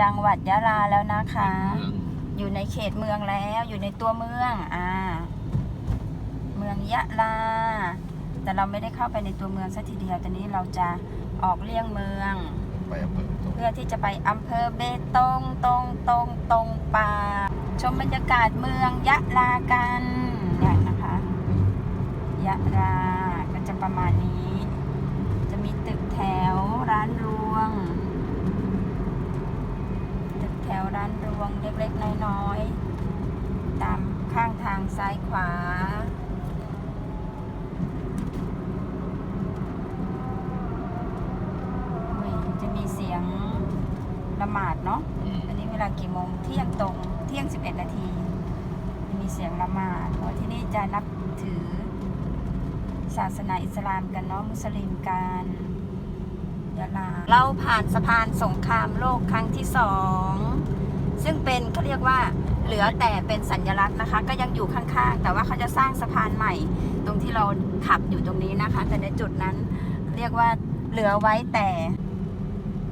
จังหวัดยะลาแล้วนะคะเมืองอยู่ในเขตเมืองแล้ว อยู่ในตัวเมือง อ่า เมืองยะลา แต่เราไม่ได้เข้าไปในตัวเมืองสัทีเดียว ตอนนี้เราจะออกเลี่ยงเมือง ไปอำเภอตรงเพื่อที่จะไปอำเภอเบตงตรงตรงตรงป่าชมบรรยากาศเมืองยะลากันเนี่ยนะคะ ยะลาก็จะประมาณนี้ จะมีตึกแถวร้านรวงตึกแถวร้านรวงเล็กๆ น้อยๆ ตามข้างทางซ้ายขวาอุ้ยจะมีเสียงละหมาดเนาะอืมอันนี้เวลากี่โมง เที่ยงตรง เที่ยง 11 นาที มีเสียงละหมาดเพราะที่นี่จะนับถือศาสนาอิสลามกันเนาะ มุสลิมกัน ยะลา เราผ่านสะพานสงครามโลกครั้งที่สองซึ่งเป็นเขาเรียกว่าเหลือแต่เป็นสัญลักษณ์นะคะ ก็ยังอยู่ข้างๆ แต่ว่าเขาจะสร้างสะพานใหม่ ตรงที่เราขับอยู่ตรงนี้นะคะ แต่ในจุดนั้นเรียกว่าเหลือไว้แต่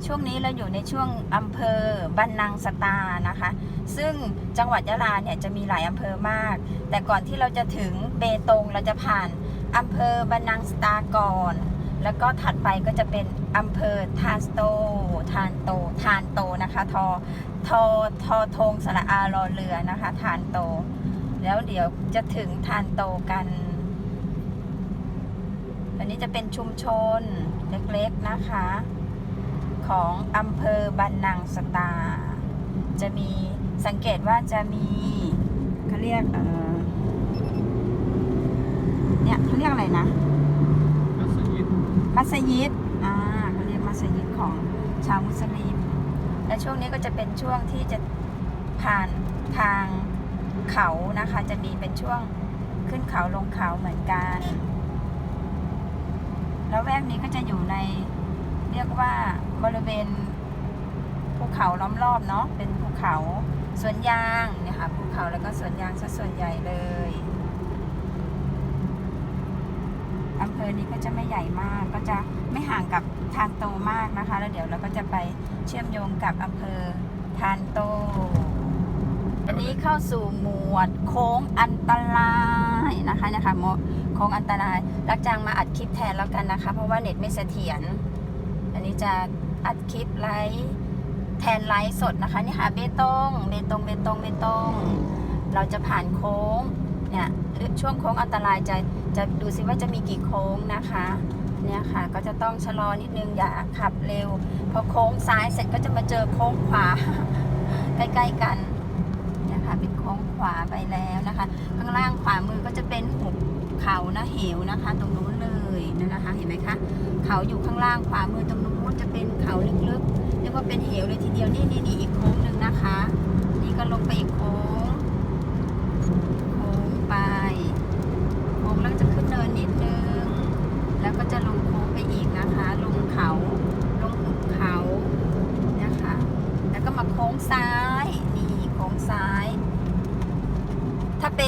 ช่วงนี้เราอยู่ในช่วงอำเภอบันนังสตานะคะ ซึ่งจังหวัดยะลาเนี่ยจะมีหลายอำเภอมาก แต่ก่อนที่เราจะถึงเบตงเราจะผ่านอำเภอบันนังสตาก่อน แล้วก็ถัดไปก็จะเป็นอำเภอทานโต ทานโต ทานโตนะคะทอทอทอทงสระอารอเรือนะคะ ทานโต แล้วเดี๋ยวจะถึงทานโตกัน อันนี้จะเป็นชุมชนเล็กๆนะคะ ของอำเภอบันนังสตา จะมีสังเกตว่าจะมีเขาเรียกเออเนี่ยเขาเรียกอะไรนะ มัสยิดอ่าเขาเรียกมัสยิดของชาวมุสลิม และช่วงนี้ก็จะเป็นช่วงที่จะผ่านทางเขานะคะ จะมีเป็นช่วงขึ้นเขาลงเขาเหมือนกัน แล้วแวกนี้ก็จะอยู่ในเรียกว่าบริเวณภูเขาล้อมรอบเนาะเป็นภูเขาสวนยางเนี่ยค่ะภูเขาแล้วก็สวนยางซะส่วนใหญ่เลย อำเภอนี้ก็จะไม่ใหญ่มาก ก็จะไม่ห่างกับทานโตมากนะคะ แล้วเดี๋ยวเราก็จะไปเชื่อมโยงกับอำเภอทานโต อันนี้เข้าสู่หมวดโค้งอันตรายนะคะนะคะหมโค้งอันตราย รักจังมาอัดคลิปแทนแล้วกันนะคะ เพราะว่าเน็ตไม่เสถียร อันนี้จะอัดคลิปไลฟ์แทนไลฟ์สดนะคะนี่ค่ะเบตงเบตงเบตงเบตงเราจะผ่านโค้งเนี่ย ช่วงโค้งอันตรายจะจะดูซิว่าจะมีกี่โค้งนะคะเนี่ยค่ะก็จะต้องชะลอนิดนึงอย่าขับเร็ว พอโค้งซ้ายเสร็จก็จะมาเจอโค้งขวา ใกล้ๆกันเนี่ยค่ะเป็นโค้งขวาไปแล้วนะคะ ข้างล่างขวามือก็จะเป็นหุบเขานะเหวนะคะ ตรงนู้นเลยนั่นนะคะเห็นไหมคะเขาอยู่ข้างล่างขวามือตรงนู้นจะเป็นเขาลึกๆเรียกว่าเป็นเหวเลยทีเดียวนี่นี่นี่อีกโค้งหนึ่งนะคะ นี่ก็ลงไปอีกโค้ง โค้งไป โค้งแล้วก็จะขึ้นเนินนิดนึง แล้วก็จะลงโค้งไปอีกนะคะ ลงเขา ลงหุบเขานะคะ แล้วก็มาโค้งซ้าย นี่โค้งซ้าย ถ้าเป็น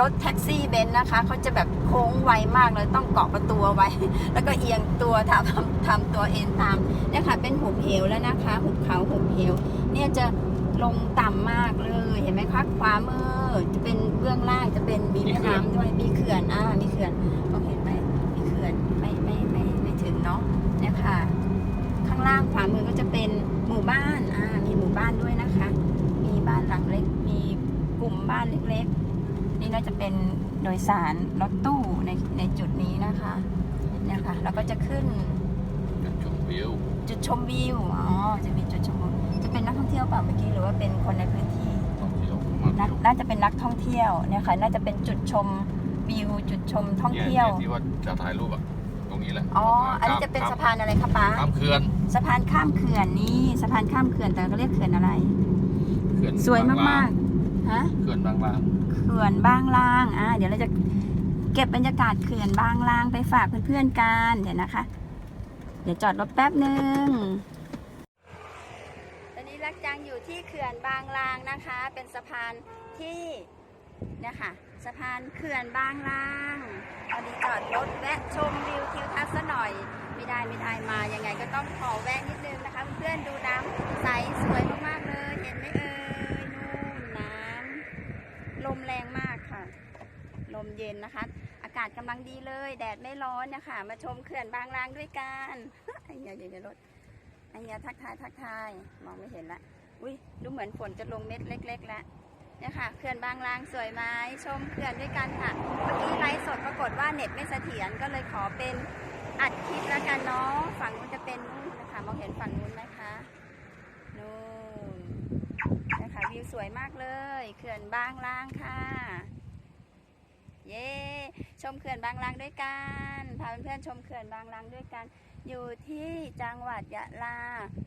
รถแท็กซี่เบนซ์นะคะเขาจะแบบโค้งไวมากเลยต้องเกาะประตูไว้ แล้วก็เอียงตัวทำทำทำตัวเอ็นตามเนี่ยค่ะเป็นหุบเหวแล้วนะคะหุบเขาหุบเหวเนี่ยจะลงต่ำมากเลยเห็นไหมคะขวามือจะเป็นเบื้องล่างจะเป็นมีแม่น้ำด้วยมีเขื่อนอ่ามีเขื่อนมองเห็นไหมมีเขื่อนไม่ไม่ไม่ไม่ถึงเนาะเนี่ยค่ะ ข้างล่างขวามือก็จะเป็นหมู่บ้านอ่ามีหมู่บ้านด้วยนะคะ มีบ้านหลังเล็ก มีกลุ่มบ้านเล็ก ๆนี่น่าจะเป็นโดยสารรถตู้ในในจุดนี้นะคะเนี่ยค่ะเราก็จะขึ้นจุดชมวิวจุดชมวิวอ๋อจะมีจุดชมวิวจะเป็นนักท่องเที่ยวเปล่าเมื่อกี้หรือว่าเป็นคนในพื้นที่ท่องเที่ยวมาน่าเที่ยวน่าจะเป็นนักท่องเที่ยวเนี่ยค่ะน่าจะเป็นจุดชมวิวจุดชมท่องเนี่ยเที่ยวนี่ที่ว่าจะถ่ายรูปอะตรงนี้แหละอ๋ออันนี้จะเป็นสะพานอะไรคะป๊าข้ามเขื่อนสะพานข้ามเขื่อนนี่สะพานข้ามเขื่อนแต่ก็เรียกเขื่อนอะไร เขื่อนสวยบงลมากๆฮะเขื่อนบางลาง เขื่อนบางลางอ่าเดี๋ยวเราจะเก็บบรรยากาศเขื่อนบางลางไปฝากเพื่อนๆกันเดี๋ยวนะคะ เดี๋ยวจอดรถแป๊บหนึ่งตอนนี้รักจังอยู่ที่เขื่อนบางลางนะคะ เป็นสะพานที่เนี่ยค่ะสะพานเขื่อนบางลางพอดีจอดรถแวะชมวิวทิวทัศน์ซะหน่อยไม่ได้ไม่ได้มายังไงก็ต้องขอแวะนิดนึงนะคะ เพื่อนๆดูน้ำใสสวยมากๆเลยเห็นไหมเอ่ยนู่นน้ำลมแรงมากค่ะ ลม เย็นนะคะ อากาศกำลังดีเลย แดดไม่ร้อนนะคะมาชมเขื่อนบางลางด้วยกันไอ้เหี้ยเดี๋ยวจะรถไอ้เหี้ยทักทายทักทายมองไม่เห็นละอุ้ยดูเหมือนฝนจะลงเม็ดเล็ก ๆ แล้วเนี่ยค่ะเขื่อนบางลางสวยไหมชมเขื่อนด้วยกันค่ะเมื่อกี้ไลฟ์สดปรากฏว่าเน็ตไม่เสถียรก็เลยขอเป็นอัดคลิปแล้วกันเนาะฝั่งนู้นจะเป็นนู่นนะคะมองเห็นฝั่งนู้นไหมคะนู่นนะคะวิวสวยมากเลย เขื่อนบางลางค่ะ เย้ชมเขื่อนบางลางด้วยกันพาเพื่อนๆชมเขื่อนบางลางด้วยกัน อยู่ที่จังหวัดยะลา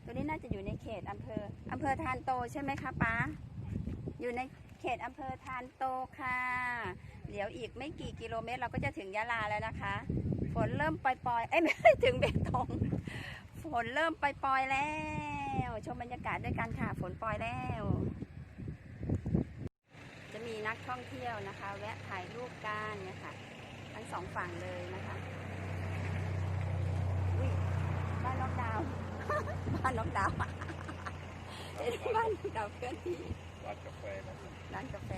ตัวนี้น่าจะอยู่ในเขตอำเภออำเภอทานโตใช่ไหมคะป๊าอยู่ในเขตอำเภอทานโตค่ะ เดี๋ยวอีกไม่กี่กิโลเมตรเราก็จะถึงยะลาแล้วนะคะ ฝนเริ่มปล่อยๆเอ้ยไม่ถึงเบตงฝนเริ่มปล่อยๆแล้ว ชมบรรยากาศด้วยกันค่ะ ฝนปล่อยแล้ว มีนักท่องเที่ยวนะคะ แวะถ่ายรูปกันเนี่ยค่ะ ทั้งสองฝั่งเลยนะคะอุ้ยบ้านล็อกดาวน์บ้านล็อกดาวน์เห็นบ้านล็อกดาวน์เคลื่อนที่ร้านกาแฟนะร้านกาแฟ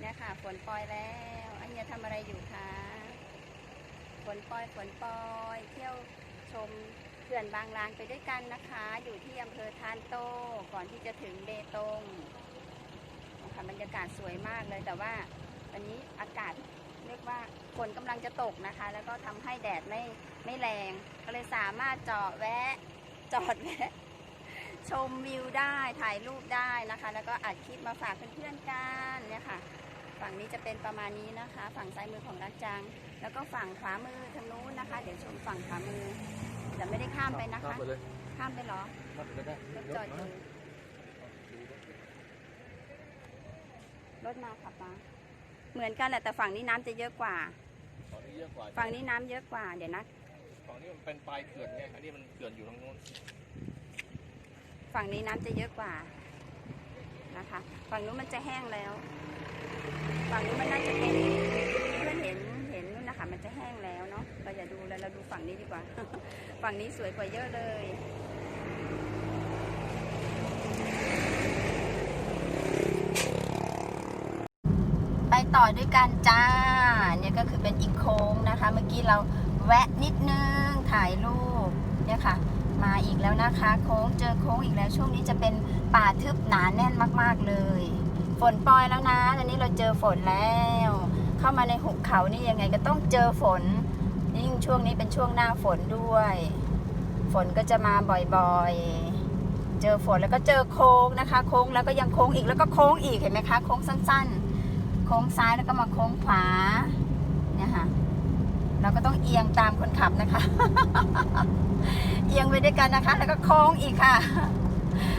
เนี่ยค่ะฝนปล่อยแล้วอันนี้ทำอะไรอยู่คะฝนปล่อยฝนปล่อยเที่ยวชมเขื่อนบางลางไปด้วยกันนะคะ อยู่ที่อำเภอทานโต ก่อนที่จะถึงเบตงนะ คะบรรยากาศสวยมากเลย แต่ว่าวันนี้อากาศเรียกว่าฝนกำลังจะตกนะคะ แล้วก็ทำให้แดดไม่ไม่แรง ก็เลยสามารถจอดแวะจอดแวะชมวิวได้ถ่ายรูปได้นะคะ แล้วก็อัดคลิปมาฝากเพื่อนๆกันเนี่ยค่ะ ฝั่งนี้จะเป็นประมาณนี้นะคะ ฝั่งซ้ายมือของรักจัง แล้วก็ฝั่งขวามือทางนู้นนะคะ เดี๋ยวชมฝั่งขวามือแต่ไม่ได้ข้ามไปนะข้ามคะไปเลยข้ามไปเหรอข้ามไปได้รถจอดอยู่ รถมาขับมา เหมือนกันแหละแต่ฝั่งนี้น้ำจะเยอะกว่า ฝั่งนี้เยอะกว่าฝั่งนี้น้ำเยอะกว่าเดี๋ยวนะ ฝั่งนี้มันเป็นปลายเขื่อนไงอันนี้มันเขื่อนอยู่ทางโน้นฝั่งนี้น้ำจะเยอะกว่านะคะ ฝั่งนู้นมันจะแห้งแล้ว ฝั่งนู้นมันน่าจะเป็นเพื่อนเห็นเห็นนู่นนะคะ มันจะแห้งแล้วเนาะเราอย่าดูแล้วเราดูฝั่งนี้ดีกว่า ฝั่งนี้สวยกว่าเยอะเลย ไป ต่อด้วยกันจ้า เนี่ยก็คือเป็นอีกโค้งนะคะ เมื่อกี้เราแวะนิดนึงถ่ายรูปเนี่ยค่ะ มาอีกแล้วนะคะ โค้งเจอโค้งอีกแล้วช่วงนี้จะเป็นป่าทึบหนาแน่นมาก ๆเลย ฝนปล่อยแล้วนะตอนนี้เราเจอฝนแล้ว เข้ามาในหุบเขานี่ยังไงก็ต้องเจอฝนยิ่งช่วงนี้เป็นช่วงหน้าฝนด้วย ฝนก็จะมาบ่อยๆ เจอฝนแล้วก็เจอโค้งนะคะ โค้งแล้วก็ยังโค้งอีกแล้วก็โค้งอีกเห็นไหมคะ โค้งสั้น ๆ โค้งซ้ายแล้วก็มาโค้งขวาเนี่ยค่ะเราก็ต้องเอียงตามคนขับนะคะ เอียงไปด้วยกันนะคะ แล้วก็โค้งอีกค่ะ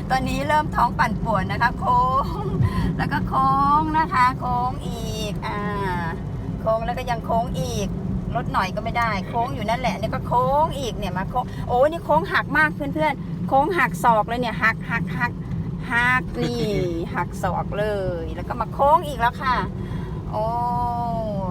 ตอนนี้เริ่มท้องปั่นป่วนนะคะ โค้ง แล้วก็โค้งนะคะ โค้งอีกอ่าโค้งแล้วก็ยังโค้งอีกลดหน่อยก็ไม่ได้ โค้งอยู่นั่นแหละเนี่ยก็โค้งอีกเนี่ยมาโค้งโอ้ยนี่โค้งหักมากเพื่อนๆโค้งหักศอกเลยเนี่ยหักหักหัก หักนี่หักศอกเลย แล้วก็มาโค้งอีกแล้วค่ะ โอ้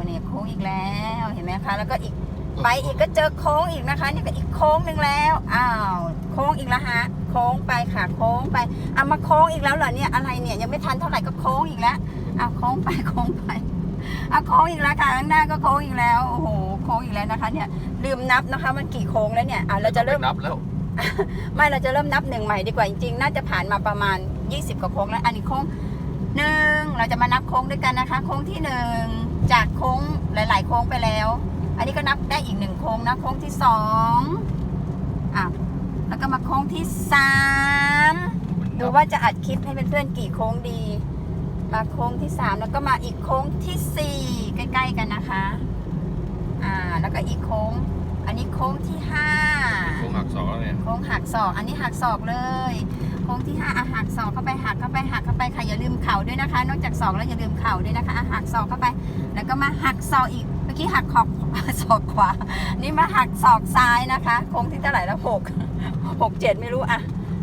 เนี่ยโค้งอีกแล้วเห็นไหมคะ แล้วก็อีกไปอีกก็เจอโค้งอีกนะคะ นี่ก็อีกโค้งหนึ่งแล้วอ้าวโค้งอีกแล้วฮะโค้งไปค่ะโค้งไปเอามาโค้งอีกแล้วเหรอเนี่ยอะไรเนี่ยยังไม่ทันเท่าไหร่ก็โค้งอีกแล้วเอาโค้งไปโค้งไปเอาโค้งอีกแล้วค่ะข้างหน้าก็โค้งอีกแล้วโอ้โหโค้งอีกแล้วนะคะ เนี่ยลืมนับนะคะ มันกี่โค้งแล้วเนี่ยอะเราจะเริ่มนับแล้ว ไม่เราจะเริ่มนับหนึ่งใหม่ดีกว่าจริงๆ น่าจะผ่านมาประมาณ 20 กว่าโค้งแล้ว อันนี้โค้งหนึ่งเราจะมานับโค้งด้วยกันนะคะ โค้งที่หนึ่งจากโค้งหลาย ๆ โค้งไปแล้ว อันนี้ก็นับได้อีกหนึ่งโค้งนะ โค้งที่สองอะแล้วก็มาโค้งที่สามดูว่าจะอัดคลิปให้เพื่อนๆกี่โค้งดี มาโค้งที่สามแล้วก็มาอีกโค้งที่สี่ใกล้ ๆ กันนะคะ อ่า แล้วก็อีกโค้ง อันนี้โค้งที่ห้าโค้งหักศอกแล้วเนี่ยโค้งหักศอก อันนี้หักศอกเลย โค้งที่ห้าอะหักศอกเข้าไปหักเข้าไปหักเข้าไปค่ะอย่าลืมเข่าด้วยนะคะ นอกจากศอกแล้วอย่าลืมเข่าด้วยนะคะอะหักศอกเข้าไป แล้วก็มาหักศอกอีก เมื่อกี้หักขอบศอกขวา นี่มาหักศอกซ้ายนะคะ โค้งที่เท่าไหร่แล้วหกหกเจ็ดไม่รู้อะ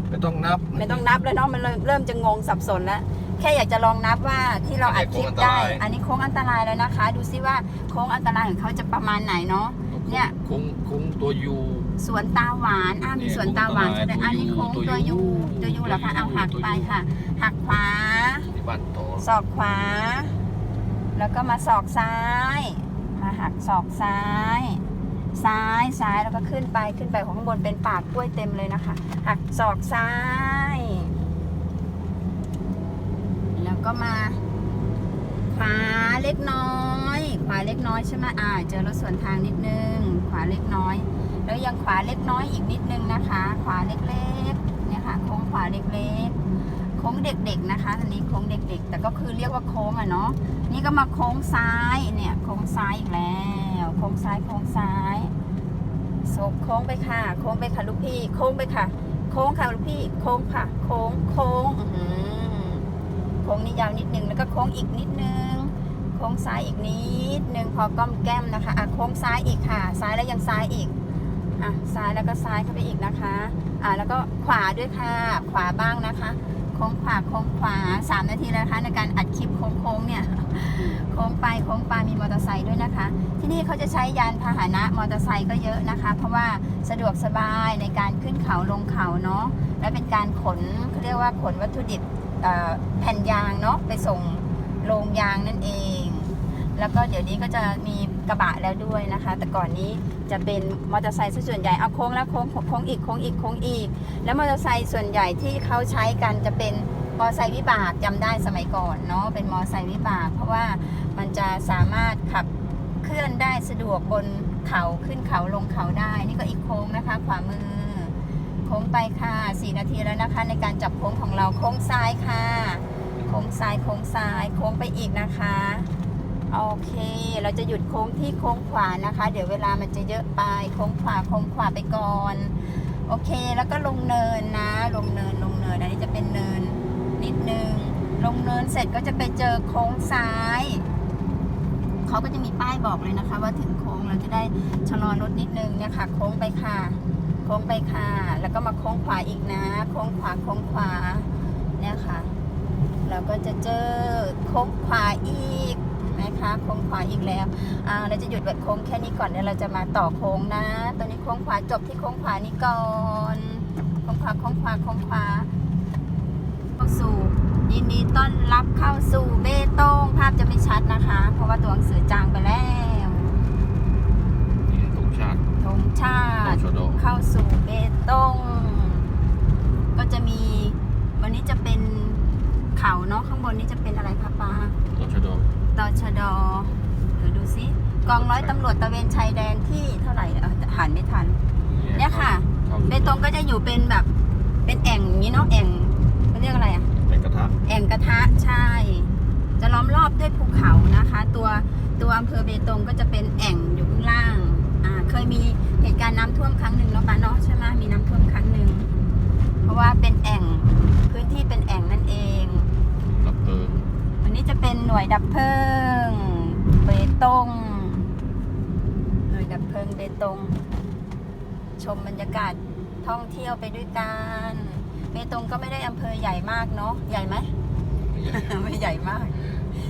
ไม่ต้องนับ ไม่ต้องนับแล้วเนาะมันเริ่มเริ่มจะงงสับสนแล้วแแค่อยากจะลองนับว่าที่เราอัดคลิปได้อันนี้โค้งอันตรายอันนี้โค้งอันตรายแล้วนะคะ ดูซิว่าโค้งอันตรายของเขาจะประมาณไหนเนาะ เนี่ยคุ้งคุ้งตัวยูสวนตาหวานอ่ามีสวนตาหวานเนี่ยแสดงอันนี้โค้งตัตัววยูยูตัวยูเหรอคะเอาหักตัวยูไปค่ะ หักขวาที่บ้านโตศอกขวา แล้วก็มาศอกซ้าย มาหักศอกซ้าย ซ้ายซ้ายแล้วก็ขึ้นไปขึ้นไปของข้างบนเป็นปากกล้วยเต็มเลยนะคะ หักศอกซ้าย แล้วก็มาขวาเล็กน้อยข วาเล็กน้อยใช่ไหมอ่า เจอรถสวนทางนิดนึง ขวาเล็กน้อย แล้วยังขวาเล็กน้อยอีกนิดนึงนะคะ ขวาเล็กๆ เนี่ยค่ะ โค้งขวาเล็กๆ โค้งเด็กๆนะคะอันนี้โค้งเด็กๆ แต่ก็คือเรียกว่าโค้งอะเนาะ นี่ก็มาโค้งซ้าย เนี่ย โค้งซ้ายอีกแล้ว โค้งซ้าย โค้งซ้ายโศกโค้งไปค่ะ โค้งไปค่ะลูกพี่ โค้งไปค่ะ โค้งค่ะลูกพี่ โค้งค่ะ โค้ง โค้งโค้งนี่ยาวนิดนึง แล้วก็โค้งอีกนิดนึง ค้งซ้ายอีกนิดนึงพอก้อมแก้มนะคะอะโค้งซ้ายอีกค่ะ ซ้ายแล้วยังซ้ายอีกอะซ้ายแล้วก็ซ้ายเข้าไปอีกนะคะอะแล้วก็ขวาด้วยค่ะ ขวาบ้างนะคะโค้งขวาโค้งขวาสามนาทีแล้วนะคะในการอัดคลิปโค้งๆเนี่ยโค้งไปโค้งไปมีมอเตอร์ไซค์ด้วยนะคะ ที่นี่เขาจะใช้ยานพาหนะมอเตอร์ไซค์ก็เยอะนะคะ เพราะว่าสะดวกสบายในการขึ้นเขาลงเขาเนาะและเป็นการขนเขาเรียกว่าขนวัตถุดิบแผ่นยางเนาะไปส่งโรงยางนั่นเอง แล้วก็เดี๋ยวนี้ก็จะมีกระบะแล้วด้วยนะคะ แต่ก่อนนี้จะเป็นมอเตอร์ไซค์ส่วนใหญ่เอาโค้งแล้วโค้งโค้งอีกโค้งอีกโค้งอีก แล้วมอเตอร์ไซค์ส่วนใหญ่ที่เขาใช้กันจะเป็นมอเตอร์ไซค์วิบากจำได้สมัยก่อนเนาะเป็นมอเตอร์ไซค์วิบาก เพราะว่ามันจะสามารถขับเคลื่อนได้สะดวกบนเขาขึ้นเขาลงเขาได้ นี่ก็อีกโค้งนะคะ ขวามือ โค้งไปค่ะ4นาทีแล้วนะคะ ในการจับโค้งของเราโค้งซ้ายค่ะ โค้งซ้ายโค้งซ้าย โค้งไปอีกนะคะ โอเค เราจะหยุดโค้งที่โค้งขวานะคะ เดี๋ยวเวลามันจะเยอะไป โค้งขวาโค้งขวาไปก่อน โอเค แล้วก็ลงเนินนะ ลงเนินลงเนิน อันนี้จะเป็นเนินนิดนึง ลงเนินเสร็จก็จะไปเจอโค้งซ้าย เขาก็จะมีป้ายบอกเลยนะคะ ว่าถึงโค้งเราจะได้ชะลอรถนิดนึงเนี่ยค่ะ โค้งไปค่ะ โค้งไปค่ะ แล้วก็มาโค้งขวาอีกนะ โค้งขวาโค้งขวา เนี่ยค่ะ เราก็จะเจอโค้งขวาอีก นะคะโค้งขวาอีกแล้วอ่าเราจะหยุดแบบโค้งแค่นี้ก่อนเดี๋ยวเราจะมาต่อโค้งนะตอนนี้โค้งขวาจบที่โค้งขวานี้ก่อนโค้งขวาโค้งขวาโค้งขวาเข้าสู่ยินดีต้อนรับเข้าสู่เบตงภาพจะไม่ชัดนะคะ เพราะว่าตัวหนังสือจางไปแล้วนี่ธงชาติธงชาโตติชโดเข้าสู่เบตงก็จะมีวันนี้จะเป็นเขาเนาะข้างบนนี้จะเป็นอะไรคะปาโตชโด ตชดเดี๋ยวดูซิกองร้อยตำรวจตระเวนชายแดนที่เท่าไหร่เออหันไม่ทัน เนี่ยค่ะเข้าเบตงก็จะอยู่เป็นแบบเป็นแอ่งอย่างนี้เนาะแอ่งเขาเรียกอะไรอะเป็นกระทะแอ่งกระทะใช่ จะล้อมรอบด้วยภูเขานะคะ ตัวตัวอำเภอเบตงก็จะเป็นแอ่งอยู่ข้างล่างอ่าเคยมีเหตุการณ์น้ำท่วมครั้งหนึ่งเนาะปะเนาะใช่ไหมมีน้ำท่วมครั้งหนึ่งเพราะว่าเป็นแอ่งพื้นที่เป็นแอ่งนั่นเอง ดับเพลิง วั นนี้จะเป็นหน่วยดับเพลิงเบตง หน่วยดับเพลิงเบตง ชมบรรยากาศท่องเที่ยวไปด้วยกันเบตงก็ไม่ได้อำเภอใหญ่มากเนาะใหญ่ไหมไม่ใหญ่ไม่ใหญ่มาก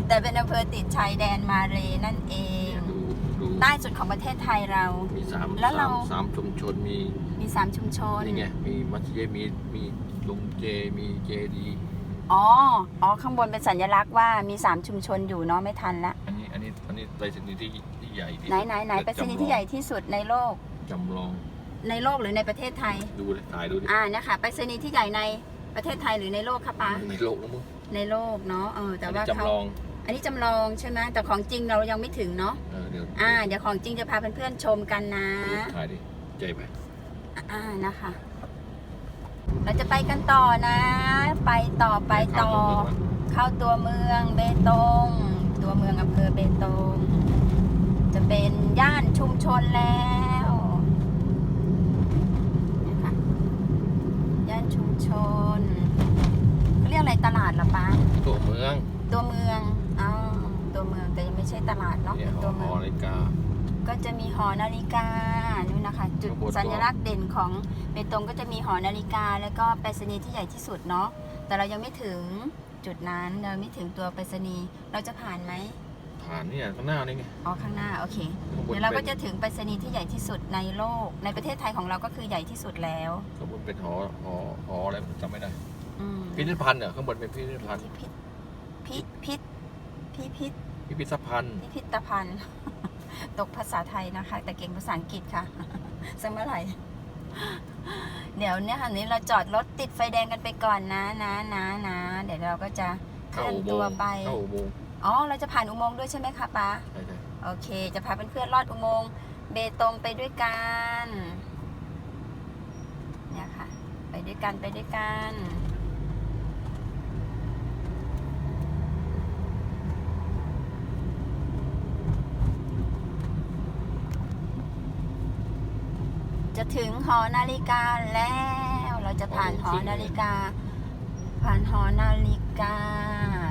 แต่เป็นอำเภอติดชายแดนมาเลนั่นเองดูดูใต้สุดของประเทศไทยเรา มีสามแล้วเราสามสามชุมชนมี มีสามชุมชน นี่ไง มีมัสยิดมี มีลุงเจ มีเจดี อ๋อ อ๋อ ข้างบนเป็นสัญลักษณ์ว่ามีสามชุมชนอยู่เนาะไม่ทันละ อันนี้อันนี้อันนี้ไปรษณีย์ที่ที่ใหญ่ที่ไหนไหนไหนไปสนีย์ที่ใหญ่ที่สุดในโลก จำลองในโลกหรือในประเทศไทย ดูเลยถ่ายดูดิอ่าเนี่ยค่ะไปรษณีย์ที่ใหญ่ในประเทศไทยหรือในโลกคะปาในโลกนะมึงในโลกเนาะ เออ แต่ว่าอันนี้เขาจำลองอันนี้จำลองใช่ไหมแต่ของจริงเรายังไม่ถึงเนาะ เออเดี๋ยวอ่า เดี๋ยวของจริงจะพาเพื่อนๆชมกันนะ ถ่ายดิใจไป อ่า นะคะ เราจะไปกันต่อนะ ไปต่อไปต่อ เข้าตัวเมืองเบตง ตัวเมืองอำเภอเบตง จะเป็นย่านชุมชนแล้วนะคะย่านชุมชนเขาเรียกอะไรตลาดเหรอปะตัวเมือง ตัวเมืองอ๋อตัวเมืองแต่ยังไม่ใช่ตลาดเนาะเนี่ยเป็นหตัอวหเมือองนาฬิกา ก็จะมีหอนาฬิกานู่นนะคะ จุดขบวนสัญลักษณ์เด่นของเบตงก็จะมีหอนาฬิกา แล้วก็ไปรษณีย์ที่ใหญ่ที่สุดเนาะแต่เรายังไม่ถึงจุดนั้นเราไม่ถึงตัวไปรษณีย์เราจะผ่านไหมผ่านเนี่ยข้างหน้านี่ไงอ๋อข้างหน้าโอเคข้างบนเดี๋ยวเราก็ป็นจะถึงไปรษณีย์ที่ใหญ่ที่สุดในโลก ในประเทศไทยของเราก็คือใหญ่ที่สุดแล้วข้างบนเป็นหอหอหออะไรผมจำไม่ได้อืมพิพิธภัณฑ์เนี่ยข้างบนเป็นพิพิธภัณฑ์พิพิธพิพิธพิพิธภัณฑ์พิพิธภัณฑ์ ตกภาษาไทยนะคะ แต่เก่งภาษาอังกฤษค่ะสักเมื่อไหร่เดี๋ยวเนี่ยค่ะนี้เราจอดรถติดไฟแดงกันไปก่อนนะนะนะนะเดี๋ยวเราก็จะเคเข้าลื่อนอุโมตัวงค์ไปเข้าอุโมงค์อ๋อเราจะผ่านอุโมงค์ด้วยใช่ไหมคะป๊าใช่ใช่โอเค จะพาเพื่อนๆลอดอุโมงค์เบตงไปด้วยกันเนี่ยค่ะ ไปด้วยกันไปด้วยกัน จะถึงหอนาฬิกาแล้ว เราจะผ่านหอนาฬิกา ผ่านหอนาฬิกา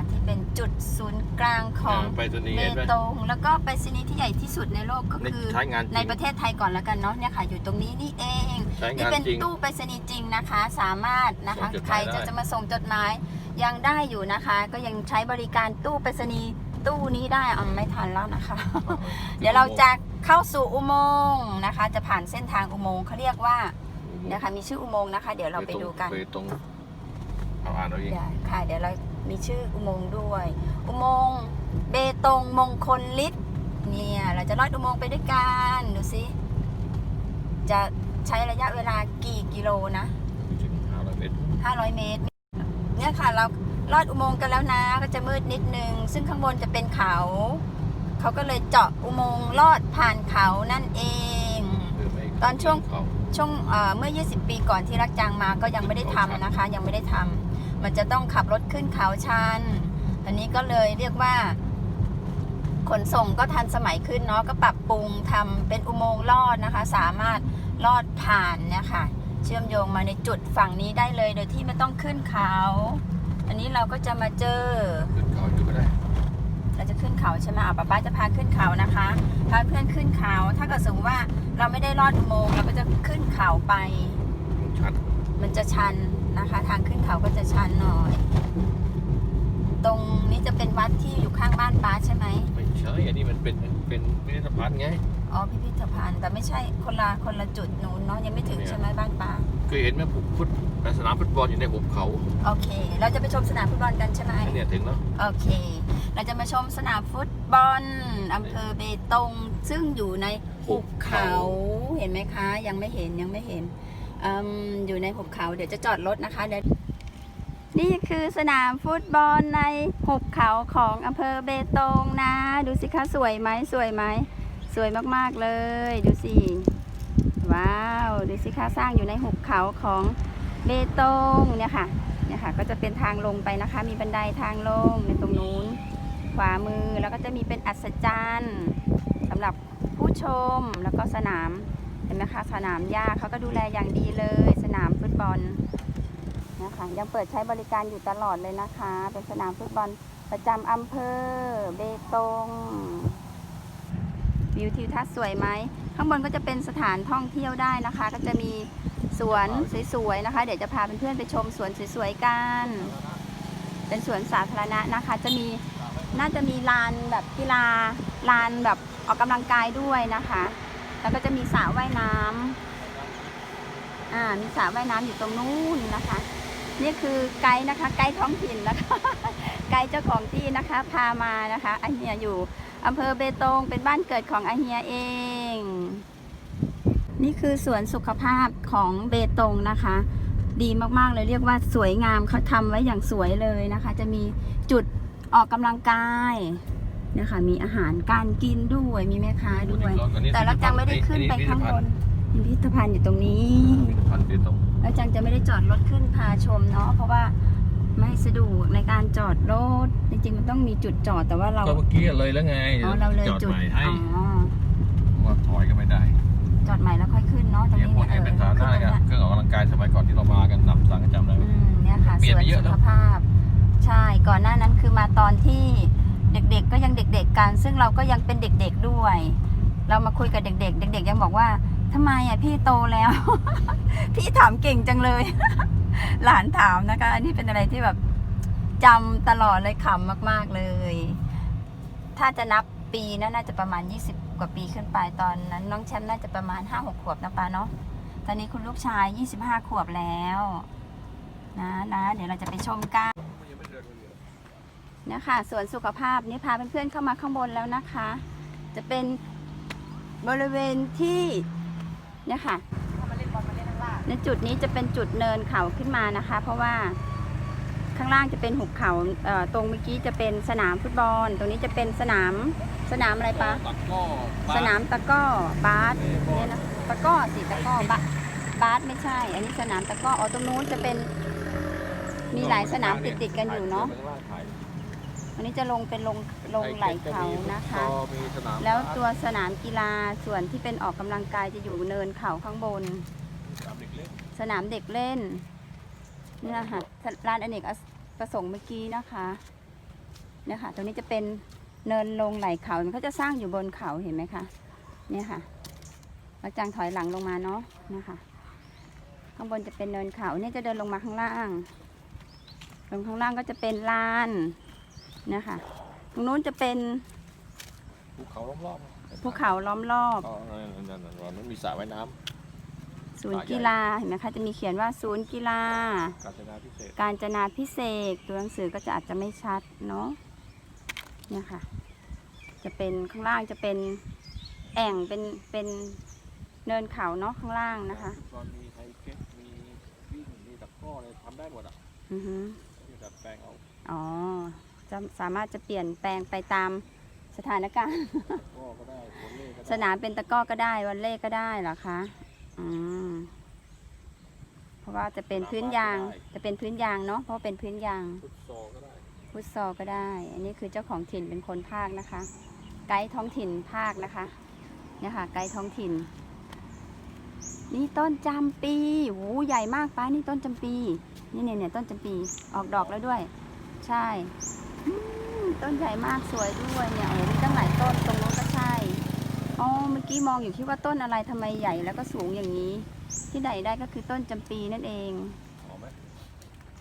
ที่เป็นจุดศูนย์กลางของไปตัวนี้เบเห็นไหมตงแล้วก็ไปสนีย์ที่ใหญ่ที่สุดในโลกก็ในคือใช้งานจในริงประเทศไทยก่อนแล้วกันเนาะเนี่ยค่ะอยู่ตรงนี้นี่เองใช้นี่งานเป็นจริงตู้ไปรษณีย์จริงนะคะ สามารถนะคะส่งจดหมายใครจะได้จะมาส่งจดหมายยังได้อยู่นะคะ ก็ยังใช้บริการตู้ไปรษณีย์ตู้นี้ได้อะไม่ทันแล้วนะคะ เดี๋ยวเราจะ เข้าสู่อุโมงค์นะคะ จะผ่านเส้นทางอุโมงค์เขาเรียกว่าเนี่ยค่ะมีชื่ออุโมงค์นะคะ เดี๋ยวเราไปดูกันไปตรงเอาอ่านเอาเองเดี๋ยวค่ะเดี๋ยวเรามีชื่ออุโมงค์ด้วย อุโมงค์เบตงมงคลฤทธิ์เนี่ยเราจะลอดอุโมงค์ไปด้วยกันดูสิจะใช้ระยะเวลากี่กิโลนะถึงห้าร้อยเมตร500เมตรเนี่ยค่ะเราลอดอุโมงค์กันแล้วนะ ก็จะมืดนิดนึง ซึ่งข้างบนจะเป็นเขา เขาก็เลยเจาะอุโมงค์ลอดผ่านเขานั่นเองคือไม่ตอนช่วงเขาช่วงเอ่อเมื่อ 20 ปีก่อนที่รักจางมาก็ยังไม่ได้ทำนะคะ ยังไม่ได้ทำมันจะต้องขับรถขึ้นเขาชันตอนนี้ก็เลยเรียกว่า ขนส่งก็ทันสมัยขึ้นเนาะก็ปรับปรุงทำเป็นอุโมงค์ลอดนะคะ สามารถลอดผ่านเนี่ยค่ะ เชื่อมโยงมาในจุดฝั่งนี้ได้เลย โดยที่ไม่ต้องขึ้นเขา อันนี้เราก็จะมาเจอ ขึ้นเขาอยู่ก็ได้ เราจะขึ้นเขาใช่ไหมอะป๊าป้าจะพาขึ้นเขานะคะพาเพื่อนขึ้นเขา ถ้าเกิดสมมติว่าเราไม่ได้ลอดอุโมงค์เราก็จะขึ้นเขาไปชัดมันจะชันนะคะ ทางขึ้นเขาก็จะชันหน่อย ตรงนี้จะเป็นวัดที่อยู่ข้างบ้านป้าใช่ไหมไม่ใช่อันนี้มันเป็นเป็นพิพิธภัณฑ์ไง อ๋อพิพิธภัณฑ์แต่ไม่ใช่คนละคนละจุดนู้นเนาะยังไม่ถึงเนี่ยใช่ไหมบ้านป้าเคยเห็นไหมฟุตฟุตสนามฟุตบอลอยู่ในหุบเขาโอเค เราจะไปชมสนามฟุตบอลกันใช่ไหมเนี่ยถึงแล้วโอเค เราจะมาชมสนามฟุตบอลอำเภอเบตง ซึ่งอยู่ในหุบเขาเห็นไหมคะ ยังไม่เห็นยังไม่เห็นอืมอยู่ในหุบเขาเดี๋ยวจะจอดรถนะคะเดี๋ยวนี่คือสนามฟุตบอลในหุบเขาของอำเภอเบตงนะ ดูสิคะสวยไหมสวยไหม สวยมากๆเลย ดูสิ ว้าว ดูสิคะสร้างอยู่ในหุบเขาของเบตงเนี่ยค่ะเนี่ยค่ะ ก็จะเป็นทางลงไปนะคะ มีบันไดทางลงในตรงนู้น ขวามือแล้วก็จะมีเป็นอัศจรรย์สำหรับผู้ชมแล้วก็สนามเห็นไหมคะสนามหญ้าเขาก็ดูแลอย่างดีเลย สนามฟุตบอลนะคะยังเปิดใช้บริการอยู่ตลอดเลยนะคะ เป็นสนามฟุตบอลประจำอำเภอเบตง วิวทิวทัศน์สวยไหม ข้างบนก็จะเป็นสถานท่องเที่ยวได้นะคะ ก็จะมีสวนสวยๆนะคะ เดี๋ยวจะพาเพื่อนๆไปชมสวนสวยๆกัน เป็นสวนสาธารณะนะคะ จะมีน่าจะมีลานแบบกีฬาลานแบบออกกำลังกายด้วยนะคะ แล้วก็จะมีสระว่ายน้ำอ่ามีสระว่ายน้ำอยู่ตรงนู้นนะคะ นี่คือไกด์นะคะ ไกด์ท้องถิ่นนะคะ ไกด์เจ้าของที่นะคะ พามานะคะอาเฮียอยู่ อำเภอเบตงเป็นบ้านเกิดของอาเฮียเอง นี่คือสวนสุขภาพของเบตงนะคะ ดีมากๆเลยเรียกว่าสวยงามเขาทำไว้อย่างสวยเลยนะคะ จะมีจุดออกกำลังกายนะคะมีอาหารการกินด้วยมีแม่ค้าด้วย แต่ละจังไม่ได้ขึ้นไปข้างบนพิพิธภัณฑ์อยู่ตรงนี้พิพิธภัณฑ์เบตงแล้วจังจะไม่ได้จอดรถขึ้นพาชมเนาะเพราะว่า ไม่สะดวกในการจอดรถ จริงๆ มันต้องมีจุดจอดแต่ว่าเรา ก็เมื่อกี้เลยแล้วไงอ๋อเราเลยจอดจุด ใหม่ให้อ๋อว่าถอยก็ไม่ได้จอดใหม่แล้วค่อยขึ้นเนาะตรงเนี่ยนี้พวกเนี่ยนี้เออเป็นสาธารขึ้นณะตรงไงเนี้ยเครื่องออกกำลังกายสมัยก่อนที่เรามากันนับสังก็จำได้อืมเนี่ยค่ะเปลี่สยนวไปนเยอะสุเนขอะ ภาพ ใช่ก่อนหน้านั้นคือมาตอนที่เด็กๆก็ยังเด็ก ๆ กัน ซึ่งเราก็ยังเป็นเด็กๆด้วย เรามาคุยกับเด็ก ๆ เด็ก ๆ ยังบอกว่าทำไมอะพี่โตแล้ว พี่ถามเก่งจังเลย หลานถามนะคะ อันนี้เป็นอะไรที่แบบจำตลอดเลยขำมาก ๆเลย ถ้าจะนับปีนะน่าจะประมาณ 20 กว่าปีขึ้นไปตอนนั้น น้องแชมป์น่าจะประมาณ 5-6 ขวบนะป้าเนาะตอนนี้คุณลูกชาย 25 ขวบแล้วนะนะเดี๋ยวเราจะไปชมกันนะคะสวนสุขภาพนี่พาเพื่อนๆเข้ามาข้างบนแล้วนะคะ จะเป็นบริเวณที่เนี่ยค่ะ ในจุดนี้จะเป็นจุดเนินเขาขึ้นมานะคะ เพราะว่าข้างล่างจะเป็นหุบเขาเอ่อตรงเมื่อกี้จะเป็นสนามฟุตบอล ตรงนี้จะเป็นสนามสนามอะไรปะตักก็บาสนามตะกร้อบาสเนี่ยนะตะกร้อสิตะกร้อบาบาสไม่ใช่ อันนี้สนามตะกร้ออ๋อตรงนู้นจะเป็นมีหลายสนามติดติดๆกันอยู่เนาะอันนี้จะลงเป็นลงลงไหลเขานะคะมีสนามแล้วตัวสนามกีฬาส่วนที่เป็นออกกำลังกายจะอยู่เนินเขาข้างบน สนามเด็กเล่นสนามเด็กเล่นเนี่ยค่ะร้านอเนกประสงค์เมื่อกี้นะคะเนี่ยค่ะ ตรงนี้จะเป็นเนินลงไหลเขาเขาจะสร้างอยู่บนเขาเห็นไหมคะเนี่ยค่ะเราจังถอยหลังลงมาเนาะนะคะข้างบนจะเป็นเนินเขาเนี่ยจะเดินลงมาข้างล่าง ลงข้างล่างก็จะเป็นลานนะคะตรงนู้นจะเป็นภูเขารอบภูเขาล้อมรอบๆอ๋อนั่นนั่นนั่นนั่นมันมีสระว่ายน้ ศูนย์กีฬาเห็นไหมคะจะมีเขียนว่าศูนย์กีฬาำการจนาพิเศษการจนาพิเศษกตัวหนังสือก็จะอาจจะไม่ชัดเนาะเนี่ยค่ะ จะเป็นข้างล่างจะเป็นแอ่งเป็นเป็นเนินเขาเนาะข้างล่างนะคะตอนมีไทยเก็ตมีวิ่งมีตะกร้ออะไรทำได้หมดอะอือฮึที่ดัดแปลงเอาอ๋อจะสามารถจะเปลี่ยนแปลงไปตามสถานการณ์ตะกร้อก็ได้วอลเล่ก็ได้สนามเป็นตะกร้อก็ได้วันเล่ก็ได้เหรอคะ อืมเพราะว่าจะเป็นพื้นยาง จะเป็นพื้นยางเนาะ เพราะว่าเป็นพื้นยาง ฟุตซอลก็ได้ ฟุตซอลก็ได้ อันนี้คือเจ้าของถิ่นเป็นคนภาคนะคะ ไกด์ท้องถิ่นภาคนะคะ เนี่ยค่ะไกด์ท้องถิ่น นี่ต้นจำปีโหใหญ่มากป้า นี่ต้นจำปี นี่เนี่ยเนี่ยต้นจำปี ออกดอกแล้วด้วย ใช่อืมต้นใหญ่มากสวยด้วยเนี่ย โอ้โหมีตั้งหลายต้นตรงโน้นก็ใช่ อ๋อ เมื่อกี้มองอยู่คิดว่าต้นอะไรทำไมใหญ่แล้วก็สูงอย่างนี้ ที่ไหนได้ก็คือต้นจำปีนั่นเอง หอมไหม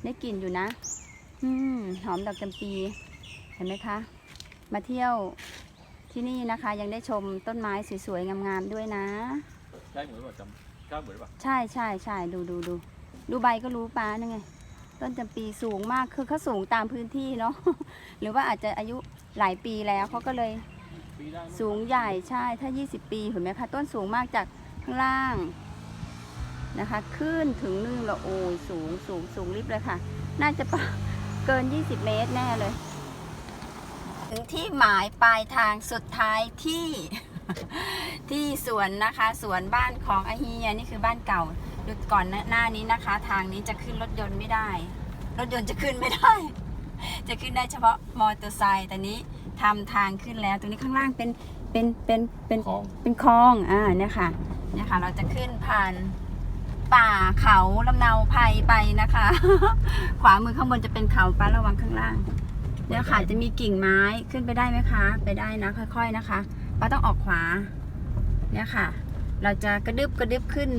ได้กลิ่นอยู่นะ อืม หอมดอกจำปี เห็นไหมคะ มาเที่ยวที่นี่นะคะ ยังได้ชมต้นไม้สวยๆ งามๆ ด้วยนะ ใช่เหมือนว่าจำกล้าเหมือนป่ะใช่ใช่ใช่ดูดูดูดูใบก็รู้ป้านั่นไง ต้นจำปีสูงมากคือเขาสูงตามพื้นที่เนาะ หรือว่าอาจจะอายุหลายปีแล้วเขาก็เลย ปีได้มั้ยสูงใหญ่ใช่ถ้า 20 ปีเห็นไหมคะต้นสูงมากจากข้างล่างนะคะ ขึ้นถึงนึ่งละโอยสูงสูงสูงริบเลยค่ะ น่าจะเกิน 20 เมตรแน่เลย ถึงที่หมายปลายทางสุดท้ายที่ที่สวนนะคะสวนบ้านของอาเฮียนี่คือบ้านเก่าดูก่อนหน้านี้นะคะ ทางนี้จะขึ้นรถยนต์ไม่ได้ รถยนต์จะขึ้นไม่ได้ จะขึ้นได้เฉพาะมอเตอร์ไซค์แต่นี้ ทำทางขึ้นแล้ว ตรงนี้ข้างล่างเป็นเป็นเป็นเป็นของเป็นคลองอ่าเนี่ยค่ะเนี่ยค่ะ เราจะขึ้นผ่านป่าเขาลำเนาภัยไปนะคะ ขวามือข้างบนจะเป็นเขาป้าระวังข้างล่างเนี่ยค่ะจะมีกิ่งไม้ขึ้นไปได้ไหมคะ ไปได้นะ ค่อย ๆนะคะป้าต้องออกขวา เนี่ยค่ะ เราจะกระดึบกระดึบขึ้น